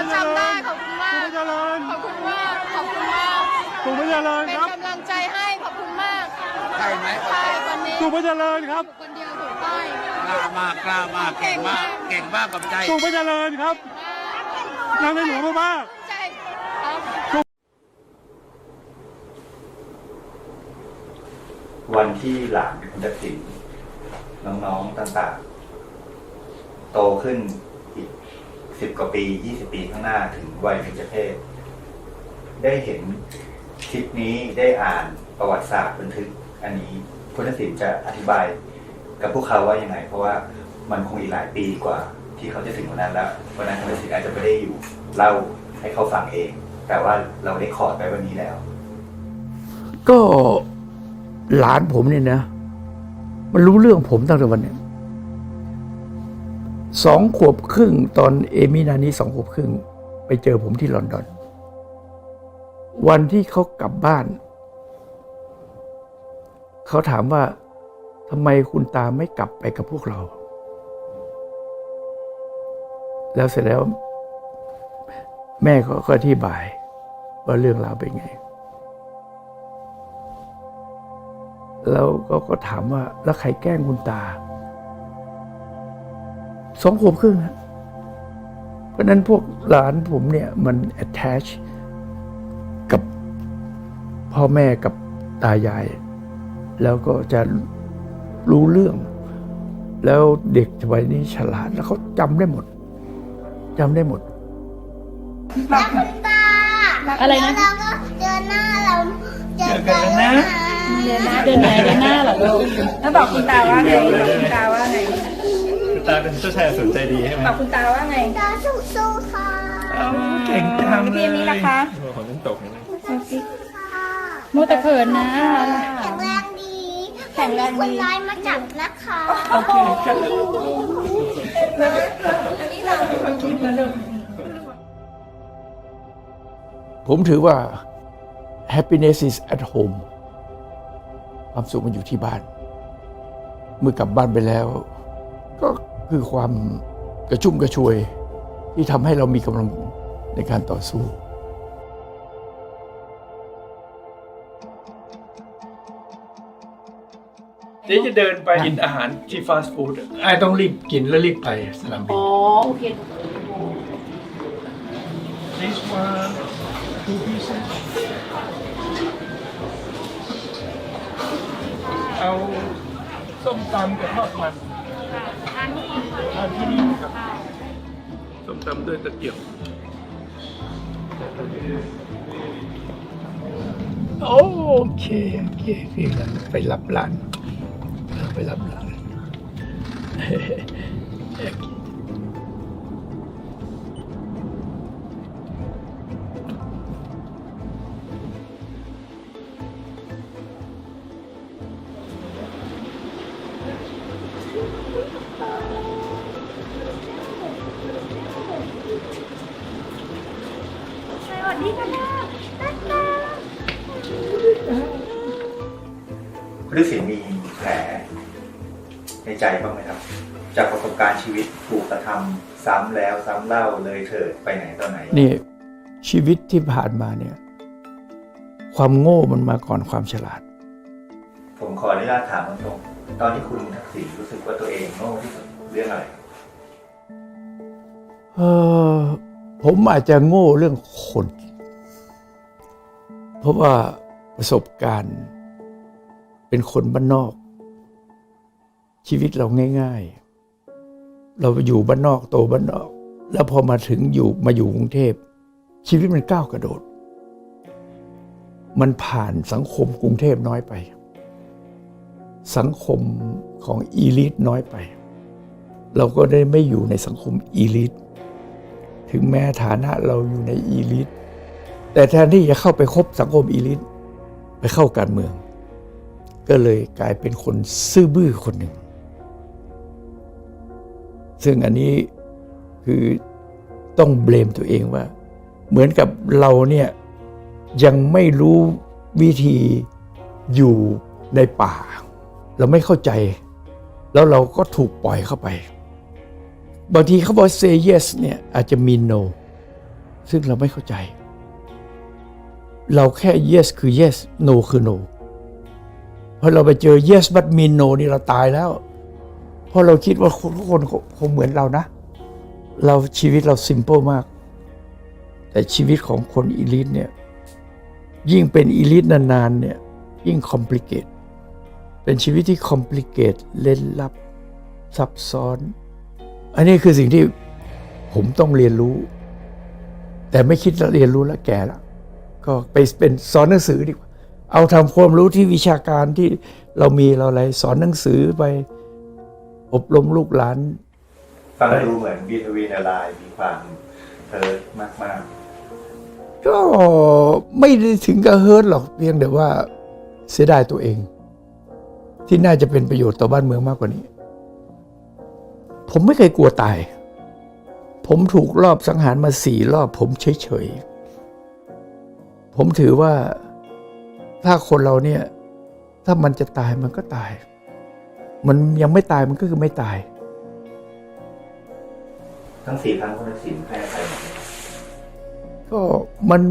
เราจำได้ขอบคุณมากเจริญขอบคุณมาก ขอบคุณมากสุขพระเจริญเป็นครับกำลังใจให้ขอบคุณมากใช่ไหมใช่วันนี้สุขพระเจริญครับคนเดียวถูกต้อยกล้ามากกล้ามากเก่งมาก เก่งมากกับใจสุขพระเจริญครับนางในหลวงมากใจครับวันที่หลานคุณทักษิณน้องๆต่างๆ โตขึ้นอีก สิบกว่าปียี่สิบปีข้างหน้าถึงวัยเบญจเพศ ได้เห็นคลิปนี้ได้อ่านประวัติศาสตร์บันทึก อันนี้คุณทักษิณจะอธิบายกับพวกเขาว่ายังไง เพราะว่ามันคงอีกหลายปีกว่า ที่เขาจะถึงวันนั้นแล้ววันนั้นคุณทักษิณอาจจะไม่ได้อยู่เล่าให้เขาฟังเอง แต่ว่าเราได้ขอดไปวันนี้แล้ว ก็หลานผมเนี่ยนะ มันรู้เรื่องผมตั้งแต่วันนี้ สองขวบครึ่งตอนเอมินานี้สองขวบครึ่ง ไปเจอผมที่ลอนดอน วันที่เขากลับบ้าน เขาถามว่าทำไมคุณตาไม่กลับไปกับพวกเรา แล้วเสร็จแล้ว แม่ก็ก็อธิบาย ว่าเรื่องราวเป็นไง แล้วก็ถามว่าแล้วใครแกล้งคุณตา สองขวบครึ่งฮะเพราะฉะนั้นพวกหลานผมเนี่ยมัน attach กับพ่อแม่กับตายาย แล้วก็จะรู้เรื่อง แล้วเด็กวัยนี้ฉลาดแล้วเขาจำได้หมดจำได้หมดแล้วคุณตาอะไรนะแล้วเราก็เจอหน้าเราเจอกันนะเดือนหน้าเดือนไหนเดือนหน้าเหรอลูกแล้วบอกคุณตาว่าไงบอกคุณตาว่าไง ๆตาเป็นเจ้าชายสนใจดีใช่ไหมบอกคุณตาว่าไงตาสู้ๆค่ะเก่งจังพี่เอมนี่นะคะของน้ำตกนี่ค่ะมูแต่เขินนะ แข็งแรงดีแข็งแรงดี คนร้ายมาจับนะคะโอเคค่ะผมถือว่า happiness is at home ความสุขมันอยู่ที่บ้าน เมื่อกลับบ้านไปแล้ว ก็ คือความกระชุ่มกระชวยที่ทำให้เรามีกำลังในการต่อสู้ เดี๋ยวจะเดินไปกินอาหารที่ฟาสต์ฟู้ดไอ้ต้องรีบกินแล้วรีบไปสนามบิน อ๋อ โอเค This one two pieces เอาส้มตำกับทอดมัน ทาที่นี่ครับส้มตำด้วยตะเกียบโอเคโอเคพี่กันไปรับหลานไปรับหลาน คุณทักษิณมีแผลในใจบ้างไหมครับ จากประสบการณ์ชีวิตถูกกระทำซ้ำแล้วซ้ำเล่าเลยเถิดไปไหนตอนไหน นี่ชีวิตที่ผ่านมาเนี่ย ความโง่มันมาก่อนความฉลาด ผมขออนุญาตถามตรงๆตอนที่คุณทักษิณรู้สึกว่าตัวเองโง่ที่สุดเรื่องอะไรเออผมอาจจะโง่เรื่องคน เพราะว่าประสบการณ์ เป็นคนบ้านนอก ชีวิตเราง่าย ๆ เราอยู่บ้านนอกโตบ้านนอก แล้วพอมาถึงอยู่มาอยู่กรุงเทพ ชีวิตมันก้าวกระโดด มันผ่านสังคมกรุงเทพน้อยไป สังคมของอีลิทน้อยไป เราก็ได้ไม่อยู่ในสังคมอีลิทถึงแม้ฐานะเราอยู่ในอีลิท แต่แทนที่จะเข้าไปคบสังคมอีลิทไปเข้าการเมือง ก็เลยกลายเป็นคนซื่อบื้อคนหนึ่ง ซึ่งอันนี้คือต้องเบลมตัวเองว่า เหมือนกับเราเนี่ยยังไม่รู้วิธีอยู่ในป่า เราไม่เข้าใจ แล้วเราก็ถูกปล่อยเข้าไป บางทีเขาบอก say yes เนี่ยอาจจะมี no ซึ่งเราไม่เข้าใจ เราแค่ yes คือ yes no คือ no พอเราไปเจอ yes but mean no นี่เราตายแล้ว เพราะเราคิดว่าทุกคนคงเหมือนเรานะ เราชีวิตเรา simple มาก แต่ชีวิตของคนอีลิทเนี่ยยิ่งเป็นอีลิทนานๆเนี่ยยิ่ง complicate เป็นชีวิตที่ complicate เล่นลับ ซับซ้อน อันนี้คือสิ่งที่ผมต้องเรียนรู้ แต่ไม่คิดจะเรียนรู้แล้วแก่แล้ว ก็ไปเป็นสอนหนังสือดีกว่า เอาทำความรู้ที่วิชาการที่เรามีเราอะไรสอนหนังสือไปอบรมลูกหลานฟังดูเหมือนบีทวีนอะไรมีความเพิร์ดมากก็ไม่ได้ถึงกับเฮิร์ตหรอกเพียงแต่ว่าเสียดายตัวเอง ที่น่าจะเป็นประโยชน์ต่อบ้านเมืองมากกว่านี้ ผมไม่เคยกลัวตาย ผมถูกรอบสังหารมาสี่รอบผมเฉย ๆ ผมถือว่าถ้าคนเราเนี่ย ถ้ามันจะตายมันก็ตาย มันยังไม่ตายมันก็คือไม่ตายๆทั้งสี่ครั้งคุณทักษิณแพ้ใครหมดเลยก็มัน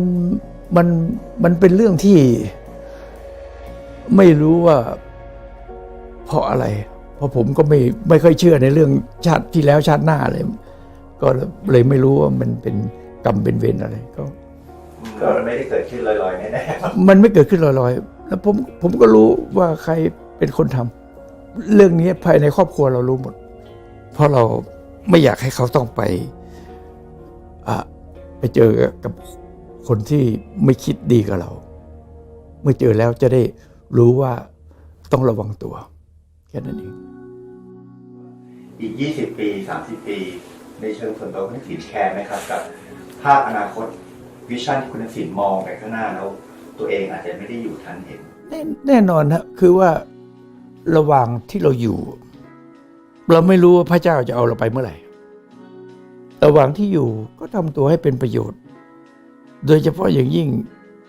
มันมันเป็นเรื่องที่ ไม่รู้ว่าเพราะอะไร เพราะผมก็ไม่ไม่ค่อยเชื่อในเรื่องชาติที่แล้วชาติหน้าเลย ก็เลยไม่รู้ว่ามันเป็นกรรมเป็นเวรอะไรก็ ก็ไม่ได้เกิดขึ้นลอยๆแน่ๆมันไม่เกิดขึ้นลอยๆแล้วผมผมก็รู้ว่าใครเป็นคนทำเรื่องนี้ภายในครอบครัวเรารู้หมด เพราะเราไม่อยากให้เขาต้องไปอะไปเจอกับคนที่ไม่คิดดีกับเรา เมื่อเจอแล้วจะได้รู้ว่าต้องระวังตัว แค่นั้นเอง อีก 20 ปี 30 ปี ในเชิงส่วนตัวคุณทักษิณแคร์ไหมครับ กับภาพอนาคต วิชั่นที่คุณทักษิณมองไปข้างหน้าแล้ว ตัวเองอาจจะไม่ได้อยู่ทันเห็น แน่แน่นอนฮะคือว่าระหว่างที่เราอยู่ เราไม่รู้ว่าพระเจ้าจะเอาเราไปเมื่อไหร่ ระหว่างที่อยู่ก็ทำตัวให้เป็นประโยชน์ โดยเฉพาะอย่างยิ่ง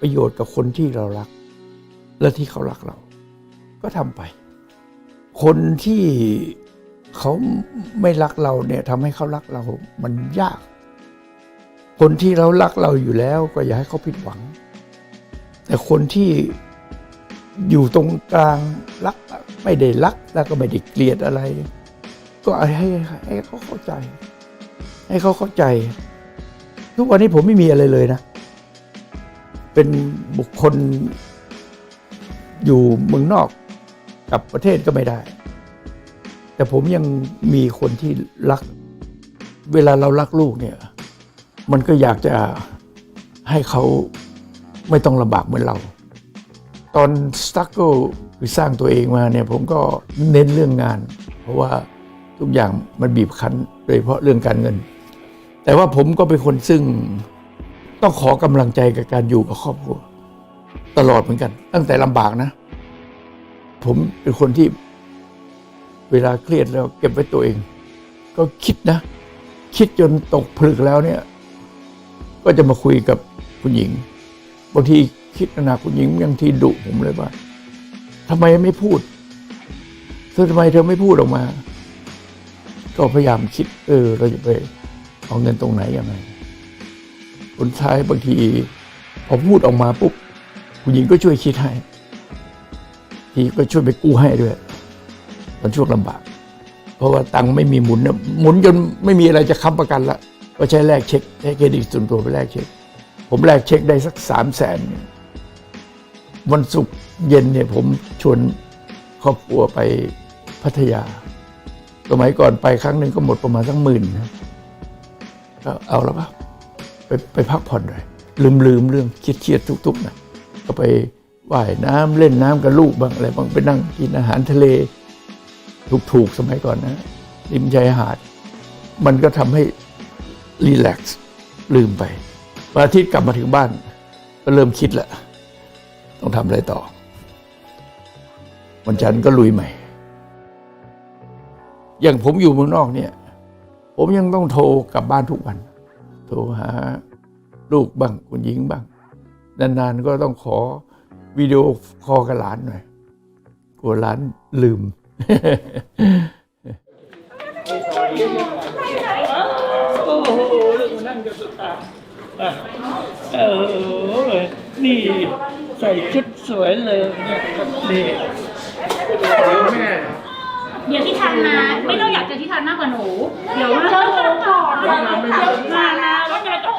ประโยชน์กับคนที่เรารัก และที่เขารักเรา ก็ทำไป คนที่เขาไม่รักเราเนี่ยทำให้เขารักเรา มันยาก คนที่เรารักเราอยู่แล้ว ก็อย่าให้เขาผิดหวัง แต่คนที่อยู่ตรงกลางรักไม่ได้รักแล้วก็ไม่ได้เกลียดอะไร ก็ให้ให้เขาเข้าใจ ให้เขาเข้าใจ ทุกวันนี้ผมไม่มีอะไรเลยนะ เป็นบุคคลอยู่เมืองนอกกับประเทศก็ไม่ได้ แต่ผมยังมีคนที่รัก เวลาเรารักลูกเนี่ย มันก็อยากจะให้เขาไม่ต้องลำบากเหมือนเรา ตอนสตั๊กเกิลคือสร้างตัวเองมาเนี่ยผมก็เน้นเรื่องงาน เพราะว่าทุกอย่างมันบีบคั้นโดยเฉพาะเรื่องการเงิน แต่ว่าผมก็เป็นคนซึ่งต้องขอกำลังใจกับการอยู่กับครอบครัว ตลอดเหมือนกัน ตั้งแต่ลำบากนะ ผมเป็นคนที่เวลาเครียดแล้วเก็บไว้ตัวเอง ก็คิดนะ คิดจนตกผลึกแล้วเนี่ย ก็จะมาคุยกับคุณหญิงบางทีคิดนะคุณหญิงบางทีดุผมเลยว่าทำไมไม่พูดเธอทำไมเธอไม่พูดออกมา ก็พยายามคิด เออ เราจะไปเอาเงินตรงไหนยังไงผลท้ายบางทีพอพูดออกมาปุ๊บคุณหญิงก็ช่วยคิดให้ทีก็ช่วยไปกู้ให้ด้วยตอนช่วงลำบาก เพราะว่าตังค์ไม่มีหมุนหมุนจนไม่มีอะไรจะค้ำประกันละ ก็ใช้แลกเช็คใช้เครดิตส่วนตัวไปแลกเช็ค ผมแลกเช็คได้สักสามแสนวันศุกร์เย็นเนี่ยผมชวนครอบครัวไปพัทยา สมัยก่อนไปครั้งหนึ่งก็หมดประมาณสักหมื่นนะก็เอาแล้วปะไปไปพักผ่อนหน่อยลืมลืมเรื่องเครียดเครียดทุกๆนะก็ไปว่ายน้ำเล่นน้ำกับลูกบ้างอะไรบ้างไปนั่งกินอาหารทะเล ถูกๆสมัยก่อนนะริมชายหาด มันก็ทำให้ รีแลกซ์ลืมไปวันอาทิตย์กลับมาถึงบ้าน ก็เริ่มคิดแล้วต้องทำอะไรต่อ วันจันทร์ก็ลุยใหม่ อย่างผมอยู่เมืองนอกเนี่ย ผมยังต้องโทรกลับบ้านทุกวัน โทรหาลูกบ้างคุณหญิงบ้าง นานๆก็ต้องขอวิดีโอคอลกับหลานหน่อยกลัวหลานลืม โอ้โหลูกมานั่งกับสุดตา อะ เออ นี่ใส่ชุดสวยเลยเนี่ยนี่เดี๋ยวแม่เดี๋ยวที่ทันมาไม่ต้องอยากเจอที่ทันมากกว่าหนู เดี๋ยวเจอหนูก่อนเดี๋ยวมานะว่าจะต้อง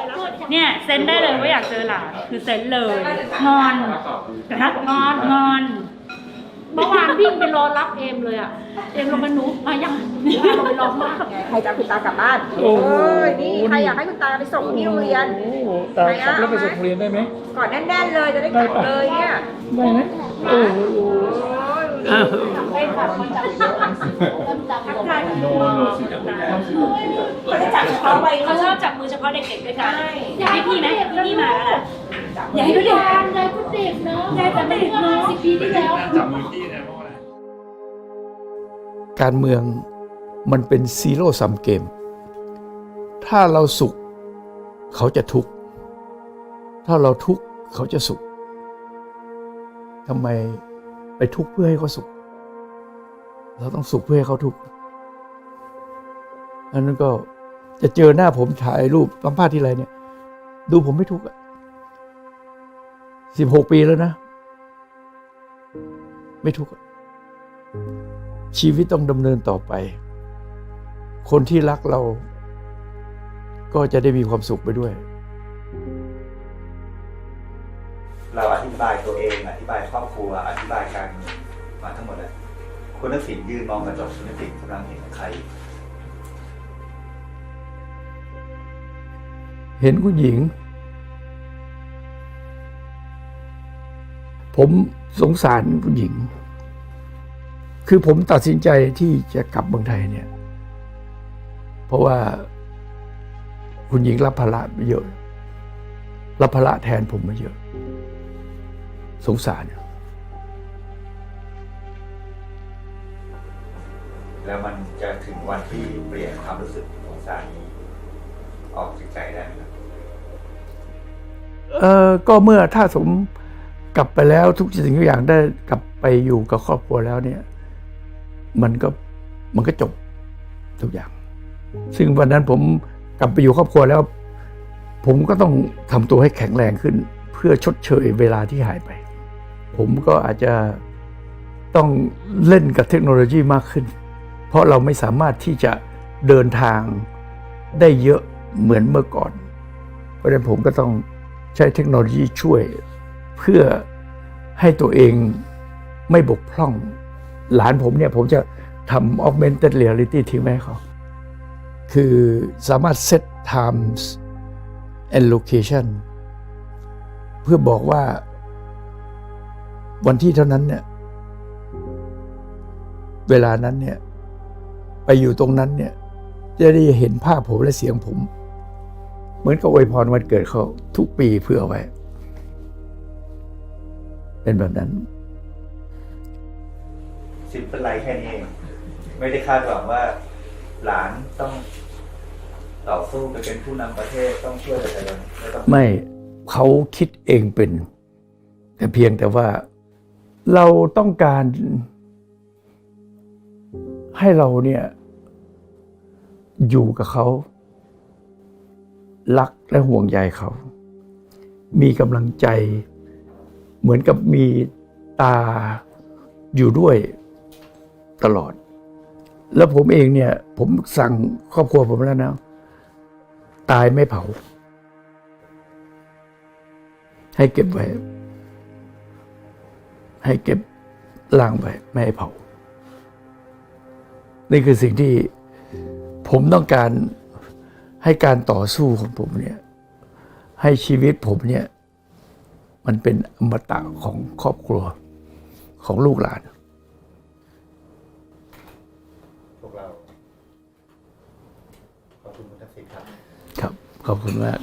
เนี่ยเซ็นได้เลยว่าอยากเจอหลานคือเซ็นเลย งอนนะงอนงอน เมื่อวานวิ่งไปรอรับเอมเลยอะ เอมลงมาหนูมายังเราไปรอมากใครจะเอาคุณตากลับบ้านโอ้โหยนี่ใครอยากให้คุณตาไปส่งที่โรงเรียน โอ้โหตาขับรถไปส่งเรียนได้ไหม ก่อนแน่นๆเลยจะได้กลับเลยเนี่ย ได้ไหมโอ้โหอ้าว เขาได้จับเฉพาะวัยเขาชอบจับมือเฉพาะเด็กๆด้วยกันอยากให้พี่ไหมพี่มาแล้วนะอยากให้พี่เด็กยายก็เด็กเนาะยายแต่เด็กเนาะสิบปีที่แล้วการเมืองมันเป็นซีโร่ซัมเกม ถ้าเราสุข เขาจะทุกข์ ถ้าเราทุกข์ เขาจะสุขทำไม ไปทุกข์เพื่อให้เขาสุข เราต้องสุขเพื่อให้เขาทุกข์อันนั้นก็จะเจอหน้าผมถ่ายรูปสัมภาษณ์ที่ไรเนี่ย ดูผมไม่ทุกข์อะสิบหกปีแล้วนะ ไม่ทุกข์ชีวิตต้องดำเนินต่อไป คนที่รักเราก็จะได้มีความสุขไปด้วย บายตัวเอง อธิบายครอบครัว อธิบายการมาทั้งหมดเลยคุณทักษิณยืนมองกระจกคุณทักษิณกำลังเห็นใคร เห็นคุณหญิง ผมสงสารคุณหญิง คือผมตัดสินใจที่จะกลับเมืองไทยเนี่ย เพราะว่าคุณหญิงรับภาระไปเยอะรับภาระแทนผมมาเยอะ สงสาร แล้วมันจะถึงวันที่เปลี่ยนความรู้สึกสงสารนี้ ออกจากใจได้ไหมครับเออก็เมื่อถ้าสมกลับไปแล้วทุกสิ่งทุกอย่างได้กลับไปอยู่กับครอบครัวแล้วเนี่ย มันก็มันก็จบทุกอย่าง ซึ่งวันนั้นผมกลับไปอยู่ครอบครัวแล้ว ผมก็ต้องทำตัวให้แข็งแรงขึ้น เพื่อชดเชยเวลาที่หายไป ผมก็อาจจะต้องเล่นกับเทคโนโลยีมากขึ้น เพราะเราไม่สามารถที่จะเดินทางได้เยอะเหมือนเมื่อก่อน เพราะฉะนั้นผมก็ต้องใช้เทคโนโลยีช่วยเพื่อให้ตัวเองไม่บกพร่อง หลานผมเนี่ยผมจะทำ augmented reality ทิ้งไว้ให้เขา คือสามารถ set times and location เพื่อบอกว่า วันที่เท่านั้นเนี่ยเวลานั้นเนี่ย ไปอยู่ตรงนั้นเนี่ย จะได้เห็นภาพผมและเสียงผม เหมือนกับอวยพรวันเกิดเขาทุกปีเพื่อเอาไว้ เป็นแบบนั้นสิบเป็นไรแค่นี้เองไม่ได้คาดหวังว่า หลานต้องต่อสู้ไปเป็นผู้นำประเทศต้องช่วยอะไรกันไม่ต้องไม่เขาคิดเองเป็น แต่เพียงแต่ว่า เราต้องการให้เราเนี่ยอยู่กับเขา รักและห่วงใยเขา มีกำลังใจ เหมือนกับมีตาอยู่ด้วยตลอด แล้วผมเองเนี่ย ผมสั่งครอบครัวผมแล้วนะ ตายไม่เผา ให้เก็บไว้ ให้เก็บล่างไว้ไม่ให้เผา นี่คือสิ่งที่ผมต้องการให้การต่อสู้ของผมเนี่ย ให้ชีวิตผมเนี่ย มันเป็นอมตะของครอบครัวของลูกหลานพวกเราขอบคุณคุณทักษิณครับ ครับ ขอบคุณมาก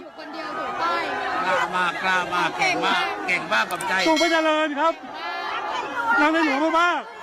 ครับคนเดียวถูกต้อยกล้ามากกล้ามากเก่งมากเก่งมากกับใจ สุขพระเจริญครับนางในหลวงมากๆ